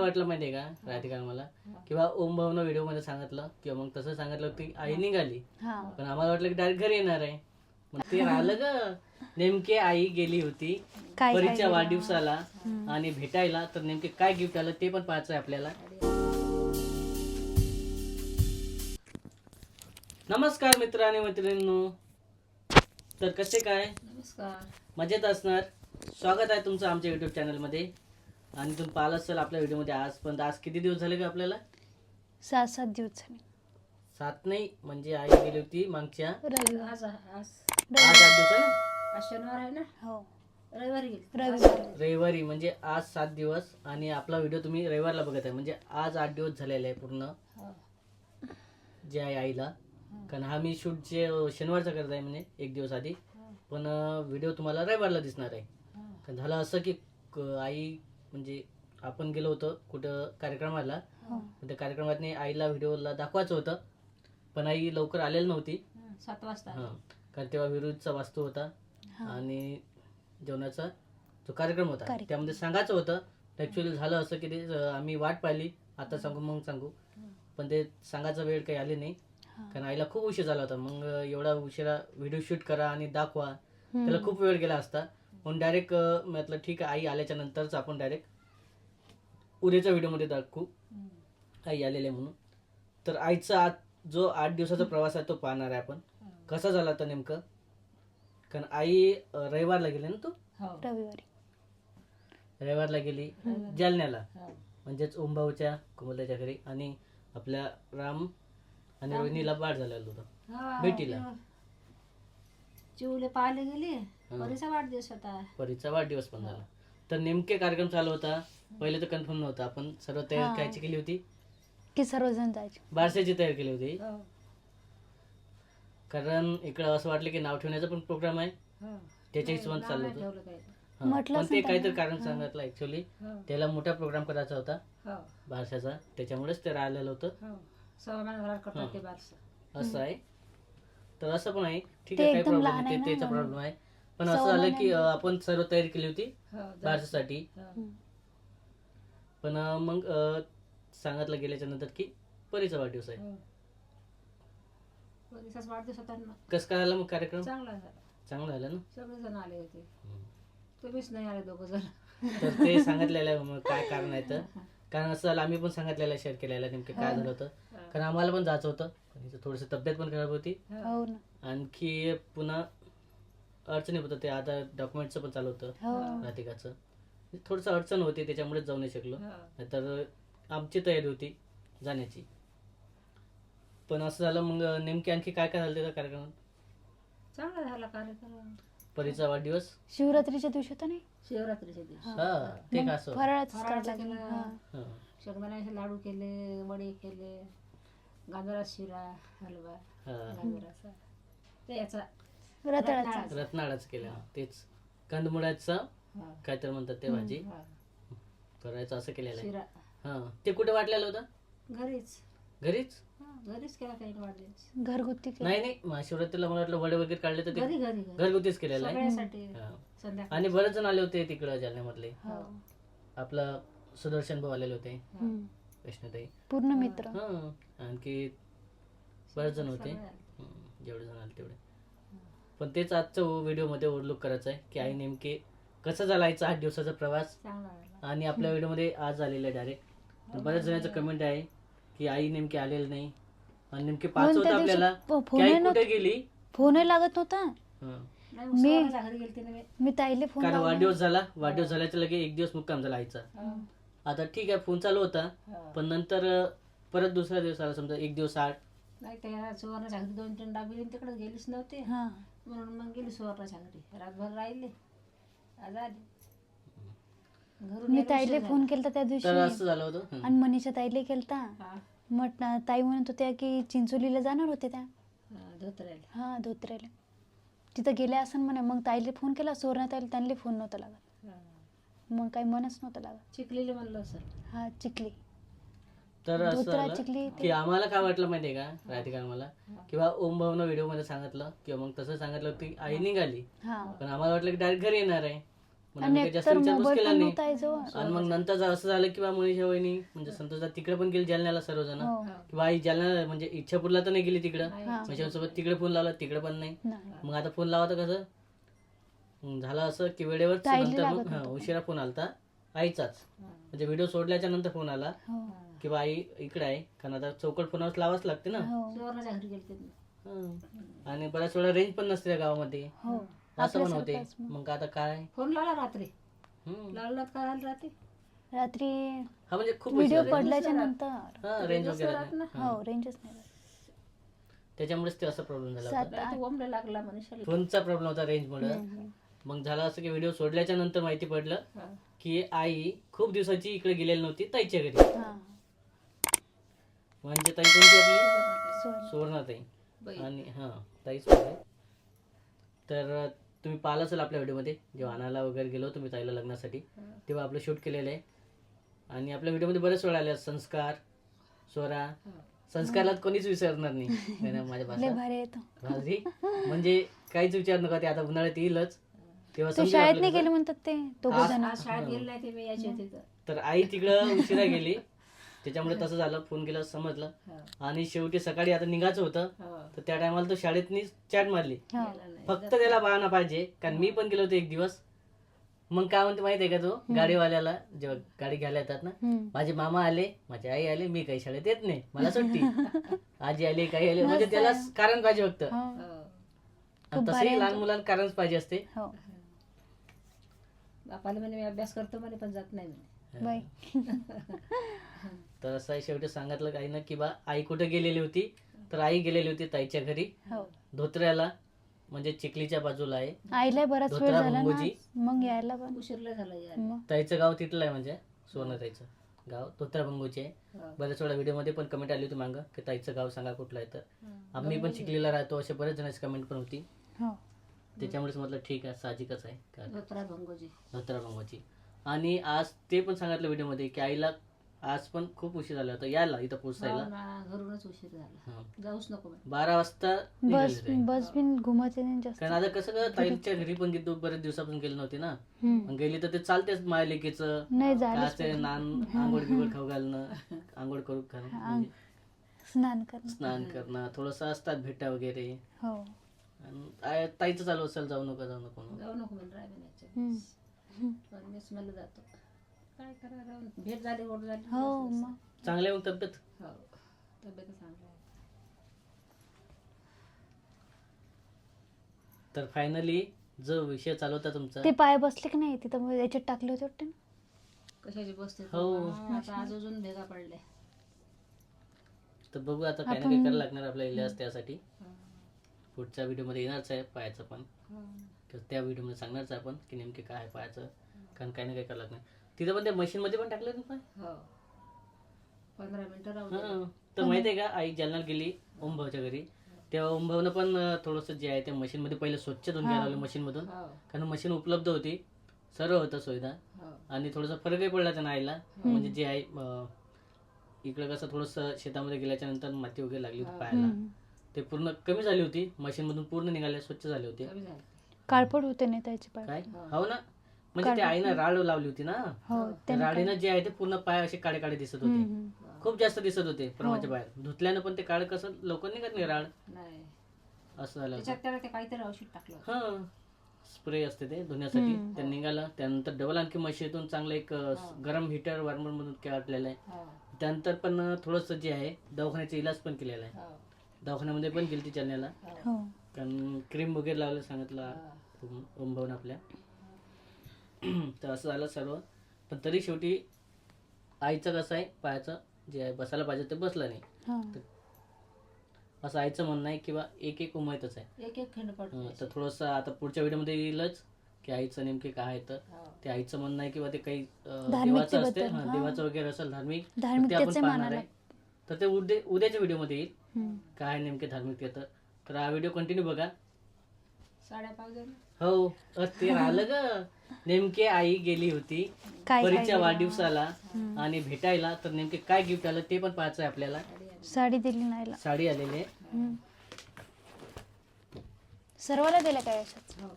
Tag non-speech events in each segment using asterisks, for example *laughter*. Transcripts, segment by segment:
वाटलं माहितीये का राधिका मला किंवा ओम भाऊनं व्हिडिओमध्ये सांगितलं किंवा मग तसं सांगितलं की आई निघाली. हा. पण आम्हाला वाटलं की डायरेक्ट घरी येणार आहे. मग ते राहिलं ग. नेमके आई गेली होती काय परीच्या वाढदिवसाला आणि भेटायला तर नेमके काय गिफ्ट आलं ते पण पाहायचं आहे आपल्याला. नमस्कार मित्र आणि मैत्रिणींनो. तर कसे काय? नमस्कार. मजेत असणार. स्वागत आहे तुमचं आमच्या युट्यूब चॅनलमध्ये आणि तुम्ही पाहिलं असेल आपल्या व्हिडिओमध्ये आज पण आज किती दिवस झाले का आपल्याला? सात सात दिवस झाले. सात नाही म्हणजे आई गेली होती मागच्या. रविवार. आज आज. आठ आठ दिवसाने आज शनिवार आहे ना? हो. रविवारी गेली. रविवार. रविवारी म्हणजे आज सात दिवस आणि आपला व्हिडिओ तुम्ही रविवारला बघत आहे. म्हणजे आज आठ दिवस झालेले आहे पूर्ण. हो. जे आहे आईला कारण हा मी शूट जे शनिवारचा करत आहे म्हणजे एक दिवस आधी. पण व्हिडिओ तुम्हाला रविवारला दिसणार आहे. कारण झालं असं की क- आई म्हणजे आपण गेलो होतो कुठं कार्यक्रमाला. हो. त्या कार्यक्रमात आईला व्हिडिओला दाखवायचं होतं पण आई लवकर आलेली नव्हती. सात वाजता. हां कारण तेव्हा विरुद्धचा वास्तू होता आणि जेवणाचा जो कार्यक्रम होता. त्यामध्ये सांगायचं होतं ॲक्च्युली झालं असं की ते आम्ही वाट पाहिली आता सांगू मग सांगू. पण ते सांगायचा वेळ काही आली नाही. कारण आईला खूप उशीर झाला होता. मग एवढा उशिरा व्हिडिओ शूट करा आणि दाखवा. त्याला खूप वेळ गेला असता. म्हणून डायरेक्ट म्हटलं ठीक आहे आई आल्याच्या नंतरच आपण डायरेक्ट उद्याच्या व्हिडिओमध्ये दाखवू. आई आलेले आहे म्हणून. तर आईचा आज जो आठ दिवसाचा प्रवास आहे तो पाहणार आहे आपण. कसा झाला होता नेमकं? कारण आई रविवारला गेली ना तू? हो. रविवारी. रविवारला गेली जालन्याला. हो. म्हणजेच ओमभाऊच्या कुमल्याच्या घरी. आणि आपल्या राम आणि रोहिणीला बाळ झालेलं होतं. हो, भेटीला. चिवले पाहायला गेली परीचा वाढदिवस होता परीचा वाढदिवस पण झाला तर नेमके कार्यक्रम चालू होता पहिले तर कन्फर्म नव्हता आपण सर्व तयारी. कायची केली होती की सर्वजण जायचे बारशाची तयारी केली होती हो. कारण इकडं असं वाटलं की नाव ठेवण्याचा पण प्रोग्राम आहे हो. त्याच्या हिशोबाने नाही होतं. हा. म्हटलंच पण ते नाही काहीतरी. कारण सांगितलं ऍक्च्युली हो. त्याला मोठा प्रोग्राम करायचा होता हो. बारशाचा त्याच्यामुळेच ते राहिलेलं होतं. सव्वा महिना घरात. करतात ते बारसं. असं आहे तर असं पण आहे. ठीक ते आहे काही एकदम प्रॉब्लेम लहान नाही. आहे ते- ना त्याचा म्हणून. प्रॉब्लेम आहे. पण असं सव्वा झालं की महिन्याने. अं, आपण सर्व तयारी केली होती हो, बारशासाठी. हो. हम्म. पण अं, मग अं, सांगितलं गेल्याच्यानंतर की परीचा वाढदिवस आहे. हो. परीचाच वाढदिवस होता ना. कसं काय झालं मग कार्यक्रम? चांगला झाला. चांगला झाला ना? सगळे जण आले होते. तुम्हीच नाही आले दोघ जण. तर ते सांगितलेलं आहे मग काय कारण आहे तर? *laughs* कारण असं झालं आम्ही पण सांगितलेलं शेअर केलेलं नेमकं काय झालं होतं. कारण आम्हाला पण जायचं होतं. थोडीशी तब्येत पण खराब होती. हो. ना. आणखी पुन्हा अडचणी होतं. ते आता डॉक्युमेंटचं पण चालू होतं. हो. राधिकाचं. थोडंसं अडचण होती त्याच्यामुळेच जाऊ नाही शकलो. हो. नाहीतर आमची तयारी होती जाण्याची. पण असं झालं मग नेमकी आणखी काय काय झालं त्या कार्यक्रमात चांगला झाला कार्यक्रम. परीचा वाढदिवस. शिवरात्रीच्या दिवशी होता नाही? शिवरात्रीच्या दिवशी. हा. ते का असं? फराळाच फराळाचं करायला लागलं. केलं. शेंगदाण्याचे लाडू केले वडे केले गाजराचा शिरा हलवा हा. गाजराचा ते याचा रताळाचा. रत्नाळाचं केलं. तेच. कंदमुळाचं हा. काय तर म्हणतात ते भाजी. हा. करायचं असं केलेलं आहे. शिरा. हा. ते कुठे वाटलेलं होतं? घरीच. घरीच? हा, घरीच केला काही वाढदिवस? घरगुती. नाही नाही. महाशिवरात्रीला मला वाटलं वडे वगैरे काढले तर ते घरी घरी घरी. घरगुतीच केलेलं आहे. सगळ्यासाठी हा. संध्याकाळी. आणि बरेच जण आले होते तिकडं जालन्यामधले. हो. आपलं सुदर्शन भाऊ आलेले होते. हम्म. वैष्णोताई पूर्ण मित्र. हा. आणखी बरेच जण होते. सगळे आले. हम्म, जेवढे जण आले तेवढे. पण तेच आजचं व्हिडिओमध्ये ओव्हरलुक करायचं आहे की आई नेमके कसं झाला आईचा आठ दिवसाचा प्रवास? चांगला. आणि आपल्या व्हिडिओमध्ये आज आलेलं आहे डायरेक्ट बऱ्याच जणांचं कमेंट आहे की आई नेमकी आलेली नाही. आणि नेमके पाच म्हणून होतं त्या दिवशी आपल्याला? फ- की फोनही आई कुठे नव्हता. गेली? फोनही लागत नव्हता. हा. नाही, मग मी- सोनाच्या घरी गेलते ना मी. मी ताईले फोन कारण लावला. वाढदिवस झाला. वाढदिवस झाल्याच्या लगे एक दिवस मुक्काम झाला आईचा. हो. आता ठीक आहे फोन चालू होता. हो. पण नंतर अं, परत दुसरा दिवस आला समजा एक दिवस आठ नाही त्या सुवर्णाच्या घरी दोन तीन डाबी तिकडे गेलीच नव्हते. हा. म्हणून मग गेली सुवर्णाच्या घरी. रातभर राहिले. आज आली. घरून मी यायला ताईले उशीर फोन झाला. केलता त्या तर दिवशी. असं झालं होतं. हं. आणि मनीषा ताईले केलता. हा, मट ताई म्हणत होत्या की चिंचोलीला जाणार होते त्या. हा, हा धोत्र्याला. तिथं गेल्या असं म्हणे मग ताईले फोन केला सोरणा ताईला त्यांना फोन नव्हता लागत. हा. मग काही मनच नव्हतं लागत. चिखलीला म्हणलं सर हा चिखली. तर असं धोत्रा झालं चिखली ते- की आम्हाला काय वाटलं माहितीये का राधिका मला किंवा ओम भाऊनं व्हिडिओमध्ये सांगितलं किंवा मग तसं सांगितलं की आई निघाली. हा. पण आम्हाला वाटलं की डायरेक्ट घरी येणार आहे. मग आणि आम्ही काही जास्त एकतर विचारपूस मोबाईल केला पण नाही. नव्हता आईजवळ आणि मग नंतर जर असं झालं की बा मनीषा वहिनी म्हणजे संतोषदा तिकडे पण गेली जालन्याला सर्वजण. हो. किंवा आई जालना म्हणजे इच्छापूरला तर नाही गेली तिकडं. हा. सोबत तिकडे फोन लावला तिकडे पण नाही. नाही. मग आता फोन लावा तर कसं? मग झालं असं की वेळेवर ताईला नंतर मग लागत हा, नव्हतं. उशिरा फोन आलता. आईचाच. म्हणजे व्हिडिओ सोडल्याच्या नंतर फोन आला. हो. की बा आई इकडे आहे. कारण आता चौकट फोनावर लावाच लागते ना. हो. सुवर्णाच्या घरी गेलते मी. हा. आणि बऱ्याच वेळा रेंज पण नसते त्या गावामध्ये. हो. असं पण होते आपल्यासारखंच मग. मग आता काय फोन लावला रात्री हम्म. लावला काय झालं रात्री रात्री हा म्हणजे खूप व्हिडिओ आहे. पडल्याच्या नंतर हा रेंज वगैरे राहत नाही. ना. हा. हो रेंजच नाही. त्याच्यामुळेच ते असा प्रॉब्लेम झाला सात होता ओमला लागला मनीषाला फोनचा प्रॉब्लेम होता रेंज मुळे. मग झालं असं की व्हिडिओ सोडल्याच्या नंतर माहिती पडलं हा. की आई खूप दिवसाची इकडे गेलेली नव्हती ताईच्या घरी हा म्हणजे ताई कोणती आपली बाई. आणि हां ताईच आहे तर तुम्ही पाहिलं असेल आपल्या व्हिडिओमध्ये जेव्हा आणायला वगैरे गेलो तुम्ही ताईला लग्नासाठी. तेव्हा आपलं शूट केलेलं आहे आणि आपल्या व्हिडिओमध्ये बरेच वेळ आले आहेत. संस्कार स्वरा. संस्कारला कोणीच विसरणार नाही ना माझ्या भाषा म्हणजे काहीच विचार नका ते आता उन्हाळ्यात येईलच तेव्हा शाळेत नाही. गेले म्हणतात ते. तर आई तिकडं उशिरा गेली त्याच्यामुळे तसं झालं फोन केला समजलं. आणि शेवटी सकाळी आता निघायचं होतं. तर त्या टायमाला तो शाळेतनी चॅट मारली. फक्त त्याला बहाणा पाहिजे कारण मी पण गेलो होतो एक दिवस. मग काय म्हणते माहिती आहे का तो? गाडीवाल्याला जेव्हा गाडी घ्यायला येतात ना. माझे मामा आले माझी आई आले मी काही शाळेत येत नाही मला सुट्टी. *laughs* आजी आली काही आले म्हणजे त्याला कारण पाहिजे फक्त. तसंही लहान तो. मुलांना कारणच पाहिजे असते. हो. बापाला म्हणे मी अभ्यास करतो म्हणे पण जात नाही म्हणे. *laughs* *laughs* तर असं शेवटी सांगितलं काही ना की बा आई कुठे गेलेली होती? तर आई गेलेली होती ताईच्या घरी. हो. धोत्र्याला म्हणजे चिखलीच्या बाजूला आहे. आईला बराच वेळ धोत्रा झाला ना. भंगोजी. मग यायला पण. उशीरला झाला यार मग? ताईचं गाव तिथलं आहे म्हणजे सुवर्णताईचं गाव. धोत्रा बंगूचे आहे. हो. बऱ्याच वेळा व्हिडिओमध्ये पण कमेंट आली होती मागं की ताईचं गाव सांगा कुठलं आहे तर. आम्ही पण चिखलीला राहतो असे बरेच जणांची कमेंट पण होती. हो. त्याच्यामुळेच म्हटलं ठीक आहे साहजिकच आहे. का धोत्रा भंगोजी. धोत्रा बंगूची आणि आज ते पण सांगितलं व्हिडिओमध्ये की आईला आज पण खूप उशीर झाला होता. यायला इथं हो पोहोचायला ना, घरूनच उशीर झाला. हा. जाऊच नको. बारा वाजता बस ते. बस बिन नाही जास्त. कारण आता कसं का ताईच्या घरी पण गेली बरेच दिवसापासून गेली नव्हती ना. हम्म. मग गेली तर ते चालतेच मायलेकीचं. नाही नान आंघोळ बिघोळ खाऊ घालणं आंघोळ करू घालणं म्हणजे स्नान करणं. स्नान करणं थोडस असतात भेटा वगैरे. हो. आणि आय- ताईचं चालू असेल जाऊ नका जाऊ नको म्हणून. जाऊ नको म्हणे राय म्हणायचं हम्म. पण मीच मला जातो. काय करा राहून भेट झाली गोड झाली. हो बस, बस. मग. चांगलं आहे मग तब्येत? हो. तब्येत चांगली आहे. तर फायनली जो विषय चालू होता तुमचा? ते पाय बसले की नाही? तिथं मग याच्यात टाकले होते वाटते ना? कशाची बसते हो. हा, आता आज अजून भेगा पडले. तर बघू आता काही ना काही करायला लागणार आपल्या इलियास त्यासाठी. पुढच्या व्हिडिओमध्ये येणारच आहे पायाचं पण. तर त्या व्हिडिओमध्ये सांगणारच आहे आपण की नेमके काय आहे पायाचं. कारण काही ना काही करायला लागणार. तिथं पण त्या मशीनमध्ये पण टाकलं ना पाय हो. पंधरा मिनिटं राहू हा. दे. तर माहिती आहे का आई जालन्यात गेली ओम भाऊच्या घरी. तेव्हा ओम भाऊनं पण थोडंसं जे आहे ते मशीन मध्ये पहिले स्वच्छ धुवून घ्यायला लावलं मशीन मधून. हो. कारण मशीन उपलब्ध होती. सर्व होतं सुविधा. हो. आणि थोडासा फरकही पडला त्यांना आईला. म्हणजे जे आहे अं, इकडं कसं थोडंसं शेतामध्ये गेल्याच्यानंतर माती वगैरे लागली होती पायाला. हम्म. ते पूर्ण कमी झाली होती. मशीन मधून पूर्ण निघाले स्वच्छ झाले होते. कमी झालं. काळपट होते नाही त्याचे पाय. काय? हो ना? म्हणजे ते आईनं राड लावली होती ना? हो त्या राडीनं जे आहे ते पूर्ण पाय असे काळे काळे दिसत होते. खूप जास्त दिसत होते प्रमाच्या बाहेर. धुतल्यानं पण ते काळ कसं लवकर निघत नाही राड. नाही. असं झालं होतं. त्याच्यात त्याला ते काहीतरी औषध टाकलं होतं. हा. स्प्रे असते ते धुण्यासाठी. ते निघालं. त्यानंतर डबल आणखी मशीतून चांगलं एक गरम हिटर वार्मर मधून काढलेलं आहे. हो. त्यानंतर पण थोडंसं जे आहे दवाखान्याचा इलाज पण केलेला आहे. हो. दवाखान्यामध्ये पण गेली चलण्याला. हो. कारण क्रीम वगैरे लावलं सांगितलं हो. आपल्या. *clears throat* तर असं झालं सर्व. पण तरी शेवटी आईचं कसं आहे पायाचं जे आहे बसायला पाहिजे ते बसलं नाही. हा. असं आईचं म्हणणं आहे किंवा एक एक उमयतच आहे. एक एक खंड हं, तर थोडंसं आता पुढच्या व्हिडिओमध्ये येईलच की आईचं नेमके काय आहे तर. हो. ते आईचं म्हणणं आहे किंवा ते काही देवाचं असते. देवाचं वगैरे असेल धार्मिक तर ते आपण पाहणार मानाला आहे. तर ते उद्या उद्याच्या व्हिडिओमध्ये येईल. काय आहे नेमके धार्मिक तर हा व्हिडिओ कंटिन्यू बघा. हो अ, ते राहिलं ग. नेमके आई गेली होती काय परीच्या वाढदिवसाला आणि भेटायला. तर नेमके काय गिफ्ट आलं ते पण पाहायचं आहे आपल्याला. साडी दिली नाहीला साडी आलेली आहे. सर्वाला दिल्या काय अशाच हो.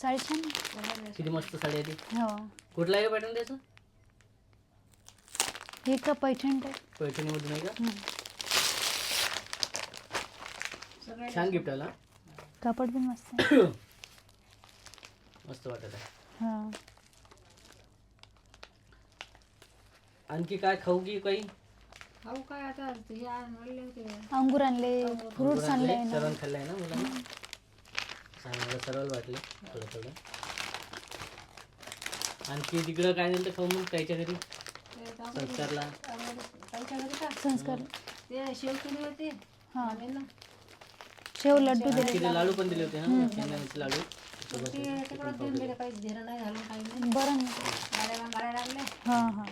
साडी छान आहे. किती मस्त साडी आहे ती. हो. कुठला आहे पॅटर्न त्याचं? हे का पैठण टाईप पैठणीमधून आहे का? छान गिफ्ट आला. कापड पण मस्त आहे. *coughs* मस्त वाटत आहे. हा. आणखी काय खाऊ की काही? खाऊ काय आता? तुझे आणले होते. अंगूर आणले फ्रुट्स आणले ना सर्वांनी खाल्लं आहे ना मुलांना? चांगलं सर्वाला वाटले थोडं थोडं. आणखी तिकडं काय नाही तर खाऊ मग त्याच्या घरी? ते जाऊ दे. संस्कारला. त्यांच्या घरी का संस्कार. ते शेव केले होते. हा. आले ना. शेव लड्डू दिले. लाडू पण दिले होते हा शेंगदाण्याचे लाडू. बरं. हा हा.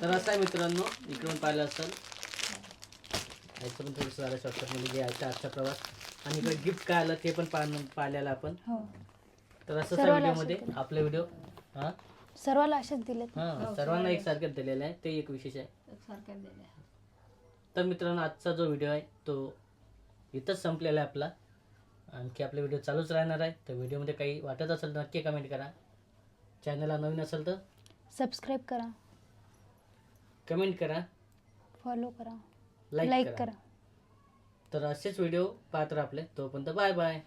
तर असं आहे मित्रांनो इकडून पाहिलं असेल. याचं पण थोडंसं झालं शॉर्टकटमध्ये जे आजचा प्रवास. आणि इकडे गिफ्ट काय आलं ते पण पाहणं पाहिलेलं आपण. हो. तर असंच सर्वाला व्हिडिओमध्ये आपले व्हिडिओ हा? सर्वाला असेच दिलेत. हा सर्वांना एकसारखेच दिलेलं आहे ते एक विशेष आहे. तर मित्रांनो आजचा जो व्हिडिओ आहे तो इथंच संपलेला आहे आपला. आणखी आपले व्हिडिओ चालूच राहणार आहे. तर व्हिडिओमध्ये काही वाटत असेल तर नक्की कमेंट करा. चॅनलला नवीन असेल तर सबस्क्राईब करा. कमेंट करा. फॉलो करा. लाईक लाईक करा. करा. तर असेच व्हिडिओ पाहत राहा आपले. तोपर्यंत बाय बाय